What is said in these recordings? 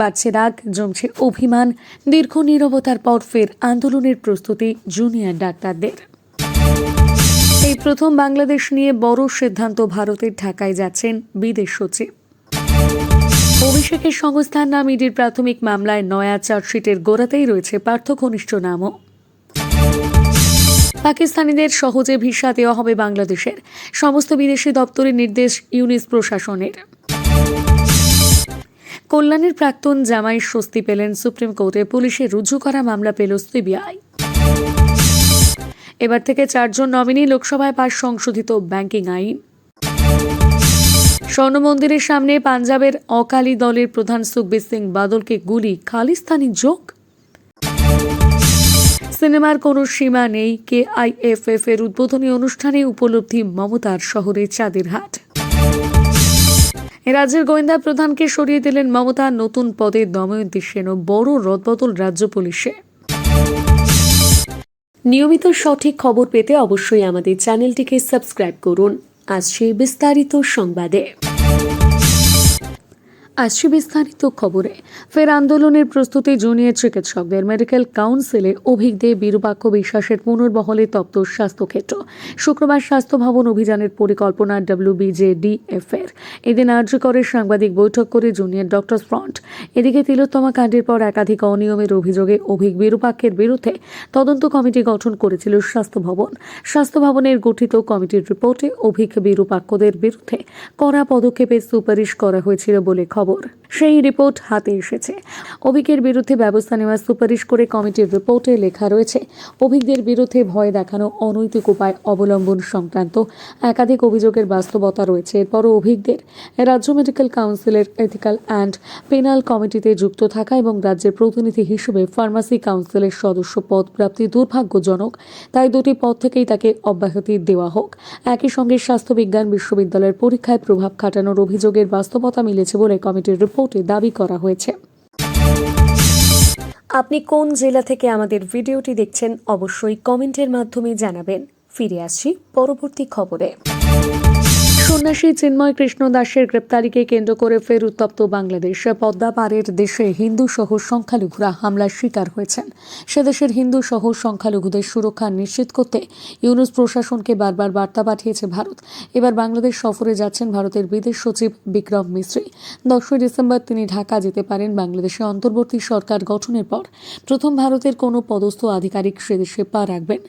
বাড়ছে রাগ, জমছে অভিমান, দীর্ঘ নীরবতার পর ফের আন্দোলনের প্রস্তুতি জুনিয়র ডাক্তারদের। এই প্রথম বাংলাদেশ নিয়ে বড় সিদ্ধান্ত ভারতের ঢাকায় যাচ্ছেন বিদেশ সচিব। অভিষেকের সংস্থার নাম ইডির প্রাথমিক মামলায় নয়া চার্জশিটের গোড়াতেই রয়েছে পার্থ ঘনিষ্ঠ নামও। পাকিস্তানিদের সহজে ভিসা দেওয়া হবে বাংলাদেশের, সমস্ত বিদেশি দপ্তরের নির্দেশ ইউনিস প্রশাসনের। কল্যাণের প্রাক্তন জামাই স্বস্তি পেলেন সুপ্রিম কোর্টে। পুলিশের রুজু করা মামলা পেল সিবিআই। এবার থেকে চারজন নমিনি, লোকসভায় পাশ সংশোধিত ব্যাংকিং আইন। স্বর্ণ মন্দিরের সামনে পাঞ্জাবের অকালি দলের প্রধান সুখবীর সিং বাদলকে গুলি, খালিস্তানি যোগ। সিনেমার কোনো সীমা নেই কে আইএফএফ এর উদ্বোধনী অনুষ্ঠানে উপলব্ধি মমতার শহরে চাঁদের হাট। রাজ্যের গোয়েন্দা প্রধানকে সরিয়ে দিলেন মমতা নতুন পদে দময়ন্তী ও বড় রদবদল রাজ্য পুলিশে। নিয়মিত সঠিক খবর পেতে অবশ্যই আমাদের চ্যানেলটিকে সাবস্ক্রাইব করুন। আজ সেই বিস্তারিত সংবাদে। আসছে বিস্তারিত খবরে। ফের আন্দোলনের প্রস্তুতি জুনিয়র চিকিৎসকদের মেডিকেল কাউন্সিলে অভিজ্ঞদের বিরূপাক্ষ বিশ্বাসের পুনর্বহলে তপ্ত স্বাস্থ্যক্ষেত্র। শুক্রবার স্বাস্থ্য ভবন অভিযানের পরিকল্পনা ডব্লিউবিজেডিএফ এর। এদিন আর্যকরের সাংবাদিক বৈঠক করে জুনিয়র ডক্টর ফ্রন্ট। এদিকে তিলোত্তমা কাণ্ডের পর একাধিক অনিয়মের অভিযোগে অভিজ্ঞ বিরূপাক্ষের বিরুদ্ধে তদন্ত কমিটি গঠন করেছিল স্বাস্থ্য ভবন। স্বাস্থ্য ভবনের গঠিত কমিটির রিপোর্টে অভিজ্ঞ বিরূপাক্ষদের বিরুদ্ধে কড়া পদক্ষেপের সুপারিশ করা হয়েছিল বলে খবর। সেই রিপোর্ট হাতে এসেছে। অভিকের বিরুদ্ধে ব্যবস্থা নেওয়ার সুপারিশ করে কমিটির রিপোর্টে লেখা রয়েছে অভিজ্ঞদের বিরুদ্ধে ভয় দেখানো অনৈতিক উপায় অবলম্বন সংক্রান্ত একাধিক অভিযোগের বাস্তবতা রয়েছে। এরপরও অভিজ্ঞদের রাজ্য মেডিকেল কাউন্সিলের এথিক্যাল অ্যান্ড পেনাল কমিটিতে যুক্ত থাকা এবং রাজ্যের প্রতিনিধি হিসেবে ফার্মাসি কাউন্সিলের সদস্য পদ প্রাপ্তি দুর্ভাগ্যজনক, তাই দুটি পদ থেকেই তাকে অব্যাহতি দেওয়া হোক। একই সঙ্গে স্বাস্থ্য বিজ্ঞান বিশ্ববিদ্যালয়ের পরীক্ষায় প্রভাব খাটানোর অভিযোগের বাস্তবতা মিলেছে বলে কমিটির রিপোর্টে দাবি করা হয়েছে। আপনি কোন জেলা থেকে আমাদের ভিডিওটি দেখছেন, অবশ্যই কমেন্টের মাধ্যমে জানাবেন। ফিরে আসছি পরবর্তী খবরে। সন্ন্যাসী চিন্ময় কৃষ্ণ দাসের গ্রেপ্তারিকে কেন্দ্র করে ফের উত্তপ্ত বাংলাদেশ। পদ্মা পাড়ের দেশে হিন্দু সহ সংখ্যালঘুরা হামলার শিকার হয়েছেন। সে দেশের হিন্দু সহ সংখ্যালঘুদের সুরক্ষা নিশ্চিত করতে ইউনুস প্রশাসনকে বারবার বার্তা পাঠিয়েছে ভারত। এবার বাংলাদেশ সফরে যাচ্ছেন ভারতের বিদেশ সচিব বিক্রম মিশ্রি দশই ডিসেম্বর তিনি ঢাকা যেতে পারেন বাংলাদেশে অন্তর্বর্তী সরকার গঠনের পর। প্রথম ভারতের কোনো পদস্থ আধিকারিক সেদেশে পা রাখবেন।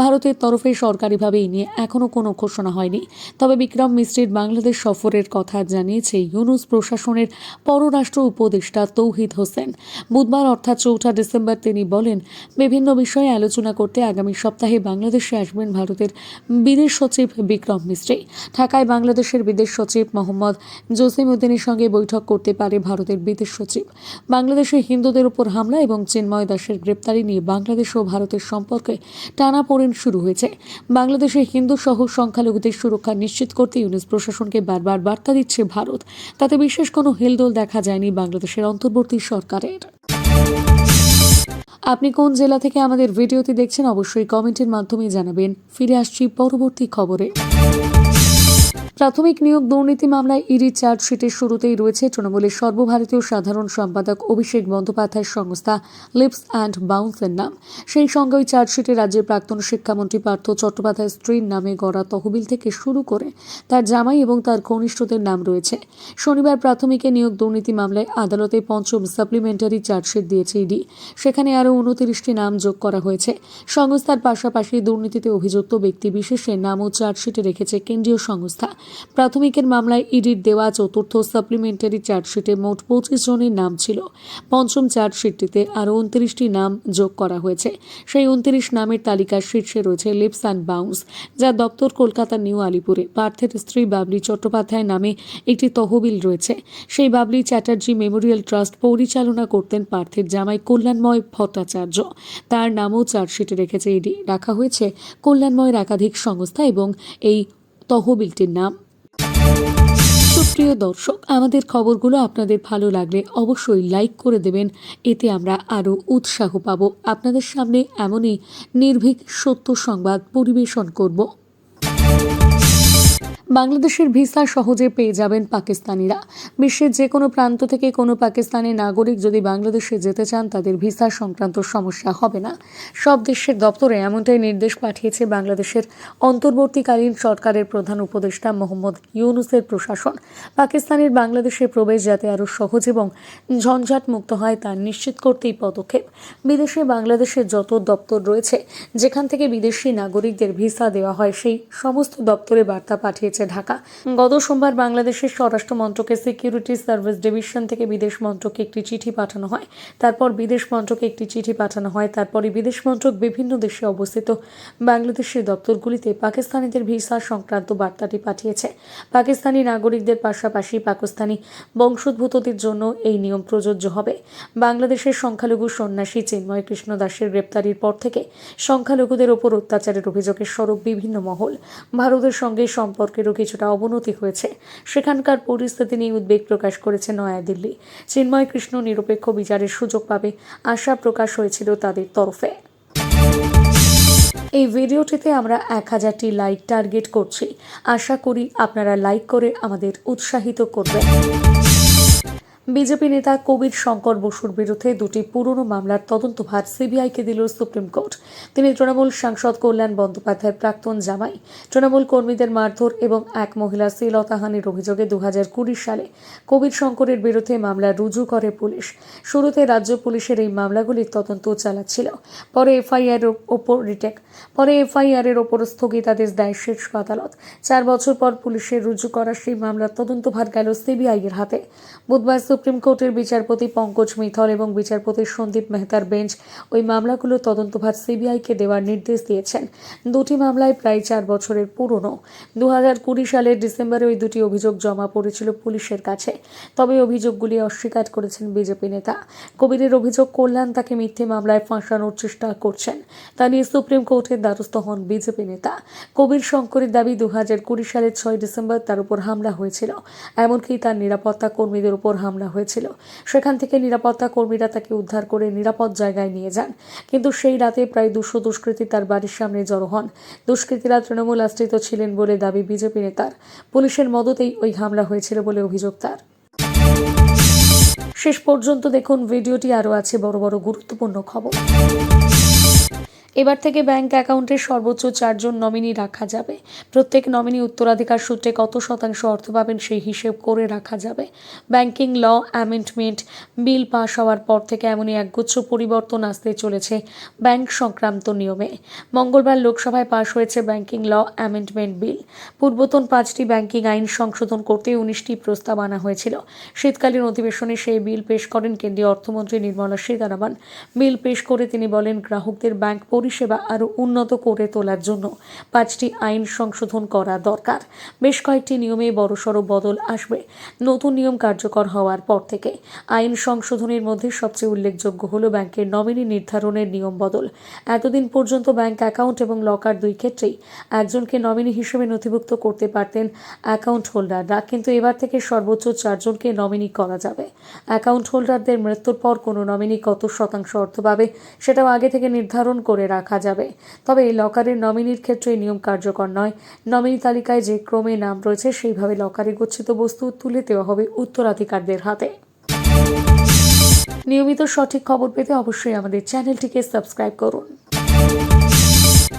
ভারতের তরফে সরকারিভাবে এই নিয়ে এখনও কোনো ঘোষণা হয়নি। তবে বিক্রম মিস্ত্রির বাংলাদেশ সফরের কথা জানিয়েছে ইউনুস প্রশাসনের পররাষ্ট্র উপদেষ্টা তৌহিদ হোসেন। বুধবার অর্থাৎ চৌঠা ডিসেম্বর তিনি বলেন, বিভিন্ন বিষয়ে আলোচনা করতে আগামী সপ্তাহে বাংলাদেশে আসবেন ভারতের বিদেশ সচিব বিক্রম মিস্ত্রি। ঢাকায় বাংলাদেশের বিদেশ সচিব মোহাম্মদ জসিম উদ্দিনের সঙ্গে বৈঠক করতে পারে ভারতের বিদেশ সচিব। বাংলাদেশে হিন্দুদের উপর হামলা এবং চিন্ময় দাসের গ্রেপ্তারি নিয়ে বাংলাদেশ ও ভারতের সম্পর্কে টানাপোড়েন শুরু হয়েছে। বাংলাদেশে হিন্দু সহ সংখ্যালঘুদের সুরক্ষা নিশ্চিত করতে ইউনুস প্রশাসনকে বারবার বার্তা দিচ্ছে ভারত। তাতে বিশেষ কোনো হেলদোল দেখা যায়নি বাংলাদেশের অন্তর্বর্তী সরকারের। আপনি কোন জেলা থেকে আমাদের ভিডিওটি দেখছেন অবশ্যই কমেন্টের মাধ্যমে জানাবেন। ফিরে আসছি পরবর্তী খবরে। প্রাথমিক নিয়োগ দুর্নীতি মামলায় ইডি চার্জশিটের শুরুতেই রয়েছে তৃণমূলের সর্বভারতীয় সাধারণ সম্পাদক অভিষেক বন্দ্যোপাধ্যায়ের সংস্থা লিপস অ্যান্ড বাউন্সের নাম। সেই সঙ্গে ওই চার্জশিটে রাজ্যের প্রাক্তন শিক্ষামন্ত্রী পার্থ চট্টোপাধ্যায়ের স্ত্রীর নামে গড়া তহবিল থেকে শুরু করে তার জামাই এবং তার ঘনিষ্ঠদের নাম রয়েছে। শনিবার প্রাথমিকে নিয়োগ দুর্নীতি মামলায় আদালতে পঞ্চম সাপ্লিমেন্টারি চার্জশিট দিয়েছে ইডি। সেখানে আরও উনতিরিশটি নাম যোগ করা হয়েছে। সংস্থার পাশাপাশি দুর্নীতিতে অভিযুক্ত ব্যক্তি বিশেষের নামও চার্জশিটে রেখেছে কেন্দ্রীয় সংস্থা। প্রাথমিকের মামলায় ইডির দেওয়া চতুর্থ সাপ্লিমেন্টারি চার্জশিটে মোট পঁচিশ জনের নাম ছিল। পঞ্চম চার্জশিটটিতে আরও উনত্রিশটি নাম যোগ করা হয়েছে। সেই উনত্রিশ নামের তালিকার শীর্ষে রয়েছে লিপস অ্যান্ড বাউন্স, যা দপ্তর কলকাতার নিউ আলিপুরে পার্থের স্ত্রী বাবলি চট্টোপাধ্যায় নামে একটি তহবিল রয়েছে। সেই বাবলি চ্যাটার্জি মেমোরিয়াল ট্রাস্ট পরিচালনা করতেন পার্থের জামাই কল্যাণময় ভট্টাচার্য। তার নামও চার্জশিটে রেখেছে ইডি। রাখা হয়েছে কল্যাণময়ের একাধিক সংস্থা এবং এই তহবিলটির নাম। সুপ্রিয় দর্শক, আমাদের খবরগুলো আপনাদের ভালো লাগলে অবশ্যই লাইক করে দেবেন। এতে আমরা আরও উৎসাহ পাব। আপনাদের সামনে এমনই নির্ভীক সত্য সংবাদ পরিবেশন করব। বাংলাদেশের ভিসা সহজে পেয়ে যাবেন পাকিস্তানিরা। বিশ্বের যে কোনো প্রান্ত থেকে কোনো পাকিস্তানি নাগরিক যদি বাংলাদেশে যেতে চান, তাদের ভিসা সংক্রান্ত সমস্যা হবে না। সব দেশের দপ্তরে এমনটাই নির্দেশ পাঠিয়েছে বাংলাদেশের অন্তর্বর্তীকালীন সরকারের প্রধান উপদেষ্টা মোহাম্মদ ইউনুসের প্রশাসন। পাকিস্তানের বাংলাদেশে প্রবেশ যাতে আরও সহজ এবং ঝঞ্ঝাট মুক্ত হয়, তা নিশ্চিত করতেই পদক্ষেপ। বিদেশে বাংলাদেশের যত দপ্তর রয়েছে, যেখান থেকে বিদেশি নাগরিকদের ভিসা দেওয়া হয়, সেই সমস্ত দপ্তরে বার্তা পাঠিয়েছে ঢাকা। গত সোমবার বাংলাদেশের স্বরাষ্ট্র মন্ত্রকের সিকিউরিটি সার্ভিস ডিভিশন থেকে বিদেশ মন্ত্রকে একটি চিঠি পাঠানো হয়। তারপর বিদেশ মন্ত্রকে একটি চিঠি পাঠানো হয়। তারপরে বিদেশ মন্ত্রক বিভিন্ন দেশে অবস্থিত। বাংলাদেশের দপ্তরগুলিতে পাকিস্তানিদের ভিসা সংক্রান্ত বার্তাটি পাঠিয়েছে। পাকিস্তানি নাগরিকদের পাশাপাশি পাকিস্তানি বংশোদ্ভূতদের জন্য এই নিয়ম প্রযোজ্য হবে। বাংলাদেশের সংখ্যালঘু সন্ন্যাসী চিন্ময় কৃষ্ণ দাসের গ্রেপ্তারির পর থেকে সংখ্যালঘুদের ওপর অত্যাচারের অভিযোগের স্বরূপ বিভিন্ন মহল। ভারতের সঙ্গে সম্পর্কেরও কিছুটা অবনতি হয়েছে। সেখানকার পরিস্থিতি নিয়ে উদ্বেগ প্রকাশ করেছে নয়াদিল্লি। চিন্ময় কৃষ্ণ নিরপেক্ষ বিচারের সুযোগ পাবে আশা প্রকাশ হয়েছিল তাদের তরফে। এই ভিডিওটিতে আমরা এক হাজারটি লাইক টার্গেট করছি। আশা করি আপনারা লাইক করে আমাদের উৎসাহিত করবেন। বিজেপি নেতা কবির শঙ্কর বসুর বিরুদ্ধে দুটি পুরনো মামলার তদন্তভার সিবিআইকে দিল সুপ্রিম কোর্ট। তিনি তৃণমূল সাংসদ কল্যাণ বন্দ্যোপাধ্যায়ের প্রাক্তন জামাই। তৃণমূল কর্মীদের মারধর এবং এক মহিলা শ্লীলতাহানির অভিযোগে দু হাজার কুড়ি সালে কবির শঙ্করের বিরুদ্ধে মামলা রুজু করে পুলিশ। শুরুতে রাজ্য পুলিশের এই মামলাগুলির তদন্ত চালাচ্ছিল। পরে এফআইআর ওপর রিটেক। পরে এফআইআর এর ওপর স্থগিতাদেশ দেয় শীর্ষ আদালত। চার বছর পর পুলিশের রুজু করা সেই মামলার তদন্তভার গেল সিবিআই এর হাতে। বুধবার সুপ্রিম কোর্টের বিচারপতি পঙ্কজ মিথল এবং বিচারপতি সন্দীপ মেহতার বেঞ্চ ওই মামলাগুলো তদন্তভার সিবিআইকে দেওয়ার নির্দেশ দিয়েছেন। দুটি মামলায় প্রায় চার বছরের পুরনো। দু কুড়ি সালের ডিসেম্বরে ওই দুটি অভিযোগ জমা পড়েছিল পুলিশের কাছে। তবে অভিযোগগুলি অস্বীকার করেছেন বিজেপি নেতা। কবিরের অভিযোগ, কল্যাণ তাকে মিথ্যে মামলায় ফাঁসানোর চেষ্টা করছেন। তা নিয়ে সুপ্রিম কোর্টের দ্বারস্থ হন বিজেপি নেতা। কবির শঙ্করের দাবি দু কুড়ি সালের ছয় ডিসেম্বর তার উপর হামলা হয়েছিল। এমনকি তার নিরাপত্তা কর্মীদের উপর হামলা হয়েছিল। সেখান থেকে নিরাপত্তা কর্মীরা তাকে উদ্ধার করে নিরাপদ জায়গায় নিয়ে যান। কিন্তু সেই রাতে প্রায় দুশো দুষ্কৃতী তার বাড়ির সামনে জড়ো হন। দুষ্কৃতীরা তৃণমূল আশ্রিত ছিলেন বলে দাবি বিজেপি নেতার। পুলিশের মদতেই ওই হামলা হয়েছিল বলে অভিযোগ তার। শেষ পর্যন্ত দেখুন, ভিডিওটি আরও আছে বড় বড় গুরুত্বপূর্ণ খবর। এবার থেকে ব্যাংক অ্যাকাউন্টে সর্বোচ্চ চারজন নমিনি রাখা যাবে। প্রত্যেক নমিনি উত্তরাধিকার সূত্রে কত শতাংশ অর্থ পাবেন সেই হিসেব করে রাখা যাবে। ব্যাংকিং ল, অ্যামেন্ডমেন্ট, বিল পাশ হওয়ার পর থেকে এমনই একগুচ্ছ পরিবর্তন আসতে চলেছে ব্যাংক সংক্রান্ত নিয়মে। মঙ্গলবার লোকসভায় পাশ হয়েছে ব্যাংকিং ল, অ্যামেন্ডমেন্ট, বিল। পূর্বতন পাঁচটি ব্যাংকিং আইন সংশোধন করতে উনিশটি প্রস্তাব আনা হয়েছিল। শীতকালীন অধিবেশনে সেই বিল পেশ করেন কেন্দ্রীয় অর্থমন্ত্রী নির্মলা সীতারামন। বিল পেশ করে তিনি বলেন, গ্রাহকদের ব্যাংক পরিষেবা আরও উন্নত করে তোলার জন্য পাঁচটি আইন সংশোধন করা দরকার। বেশ কয়েকটি নিয়মে বড়সড় বদল আসবে। নতুন নিয়ম কার্যকর হওয়ার পর থেকে আইন সংশোধনের মধ্যে সবচেয়ে উল্লেখযোগ্য হল ব্যাংকের নমিনি নির্ধারণের নিয়ম বদল। এতদিন পর্যন্ত ব্যাংক অ্যাকাউন্ট এবং লকার দুই ক্ষেত্রেই একজনকে নমিনি হিসেবে নথিভুক্ত করতে পারতেন অ্যাকাউন্ট হোল্ডাররা, কিন্তু এবার থেকে সর্বোচ্চ চারজনকে নমিনি করা যাবে। অ্যাকাউন্ট হোল্ডারদের মৃত্যুর পর কোনো নমিনি কত শতাংশ অর্থ পাবে সেটাও আগে থেকে নির্ধারণ করে রাখা যাবে। তবে এই লকারের নমিনির ক্ষেত্রে এই নিয়ম কার্যকর নয়। নমিনি তালিকায় যে ক্রমে নাম রয়েছে, সেইভাবে লকারে গচ্ছিত বস্তু তুলে দেওয়া হবে উত্তরাধিকারদের হাতে। নিয়মিত সঠিক খবর পেতে অবশ্যই আমাদের চ্যানেলটিকে সাবস্ক্রাইব করুন।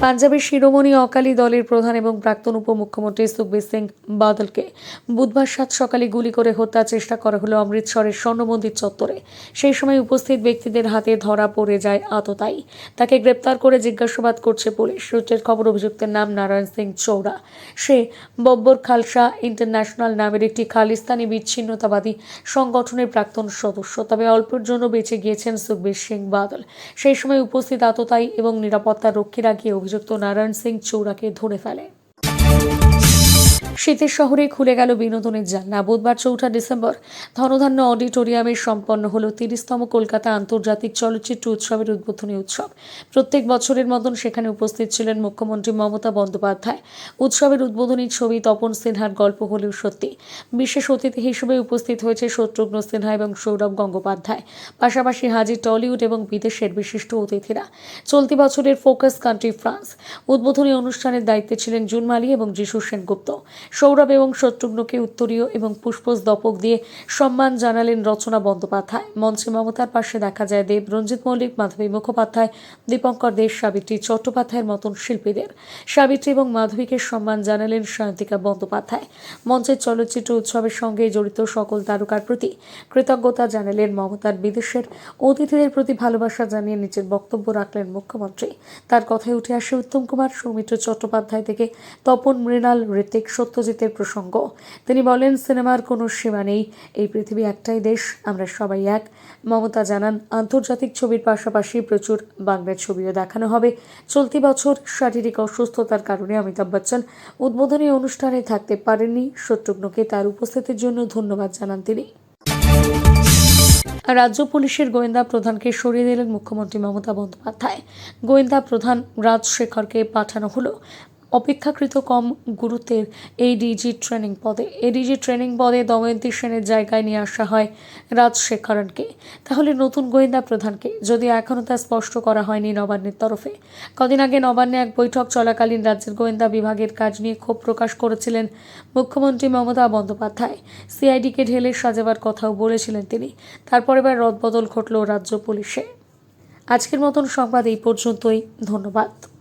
পাঞ্জাবের শিরোমণি অকালি দলের প্রধান এবং প্রাক্তন উপমুখ্যমন্ত্রী সুখবীর সিং বাদলকে বুধবার সাত সকালে গুলি করে হত্যার চেষ্টা করা হলো অমৃতসরের স্বর্ণ মন্দির চত্বরে। সেই সময় উপস্থিত ব্যক্তিদের হাতে ধরা পড়ে যায় আততায়ী। তাকে গ্রেপ্তার করে জিজ্ঞাসাবাদ করছে পুলিশ। সূত্রের খবর, অভিযুক্তের নাম নারায়ণ সিং চৌড়া। সে বব্বর খালসা ইন্টারন্যাশনাল নামের একটি খালিস্তানি বিচ্ছিন্নতাবাদী সংগঠনের প্রাক্তন সদস্য। তবে অল্পের জন্য বেঁচে গিয়েছেন সুখবীর সিং বাদল। সেই সময় উপস্থিত আততায়ী এবং নিরাপত্তা রক্ষীরা গিয়ে অভিযুক্ত নারায়ণ সিং চৌড়াকে ধরে ফেলে শীতের শহরে খুলে গেল বিনোদনের জানলা বুধবার চৌঠা ডিসেম্বর ধনধান্য অডিটোরিয়ামে সম্পন্ন হলো তিরিশতম কলকাতা আন্তর্জাতিক চলচ্চিত্র উৎসবের উদ্বোধনী উৎসব। প্রত্যেক বছরের মতন সেখানে উপস্থিত ছিলেন মুখ্যমন্ত্রী মমতা বন্দ্যোপাধ্যায়। উৎসবের উদ্বোধনী ছবি তপন সিনহার গল্প হলেও সত্যি। বিশেষ অতিথি হিসেবে উপস্থিত হয়েছে শত্রুঘ্ন সিনহা এবং সৌরভ গঙ্গোপাধ্যায়। পাশাপাশি হাজির টলিউড এবং বিদেশের বিশিষ্ট অতিথিরা। চলতি বছরের ফোকাস কান্ট্রি ফ্রান্স। উদ্বোধনী অনুষ্ঠানের দায়িত্বে ছিলেন জুন মালি এবং যিশু সেনগুপ্ত। সৌরভ এবং শত্রুঘ্নকে উত্তরীয় এবং পুষ্পস্তবক দিয়ে সম্মান জানালেন রচনা বন্দ্যোপাধ্যায়। মঞ্চে মমতার পাশে দেখা যায় দেব, রঞ্জিত মল্লিক, মাধবী মুখোপাধ্যায়, দীপঙ্কর দেশ সাবিত্রী চট্টোপাধ্যায়ের মতন শিল্পীদের। সাবিত্রী এবং মাধবীকে সম্মান জানালেন সায়ন্তিকা বন্দ্যোপাধ্যায়। মঞ্চের চলচ্চিত্র উৎসবের সঙ্গে জড়িত সকল তারকার প্রতি কৃতজ্ঞতা জানালেন মমতার বিদেশের অতিথিদের প্রতি ভালোবাসা জানিয়ে নিজের বক্তব্য রাখলেন মুখ্যমন্ত্রী। তার কথায় উঠে আসে উত্তম কুমার, সৌমিত্র চট্টোপাধ্যায় থেকে তপন মৃণাল ঋতিক সত্যজিতের প্রসঙ্গ। তিনি বলেন, সিনেমার কোনো সীমা নেই। এই পৃথিবী একটাই দেশ। আমরা সবাই এক। মমতা জানান, আন্তর্জাতিক ছবির পাশাপাশি প্রচুর বাংলা ছবিও দেখানো হবে। চলতি বছর শারীরিক অসুস্থতার কারণে অমিতাভ বচ্চন উদ্বোধনী অনুষ্ঠানে থাকতে পারেননি। শত্রুঘ্নকে তার উপস্থিতির জন্য ধন্যবাদ জানান তিনি। রাজ্য পুলিশের গোয়েন্দা প্রধানকে সরিয়ে দিলেন মুখ্যমন্ত্রী মমতা বন্দ্যোপাধ্যায়। গোয়েন্দা প্রধান রাজশেখরকে পাঠানো হলো। অপেক্ষাকৃত কম গুরুত্বের এডিজি ট্রেনিং পদে। এডিজি ট্রেনিং পদে দময়ন্তী সেনের জায়গায় নিয়ে আসা হয় রাজশেখরনকে। তাহলে নতুন গোয়েন্দা প্রধানকে যদি এখনও তা স্পষ্ট করা হয়নি নবান্নের তরফে। কদিন আগে নবান্নে এক বৈঠক চলাকালীন রাজ্যের গোয়েন্দা বিভাগের কাজ নিয়ে ক্ষোভ প্রকাশ করেছিলেন মুখ্যমন্ত্রী মমতা বন্দ্যোপাধ্যায়। সিআইডিকে ঢেলে সাজাবার কথাও বলেছিলেন তিনি। তারপর এবার রদবদল ঘটল রাজ্য পুলিশে। আজকের মতন সংবাদ এই পর্যন্তই। ধন্যবাদ।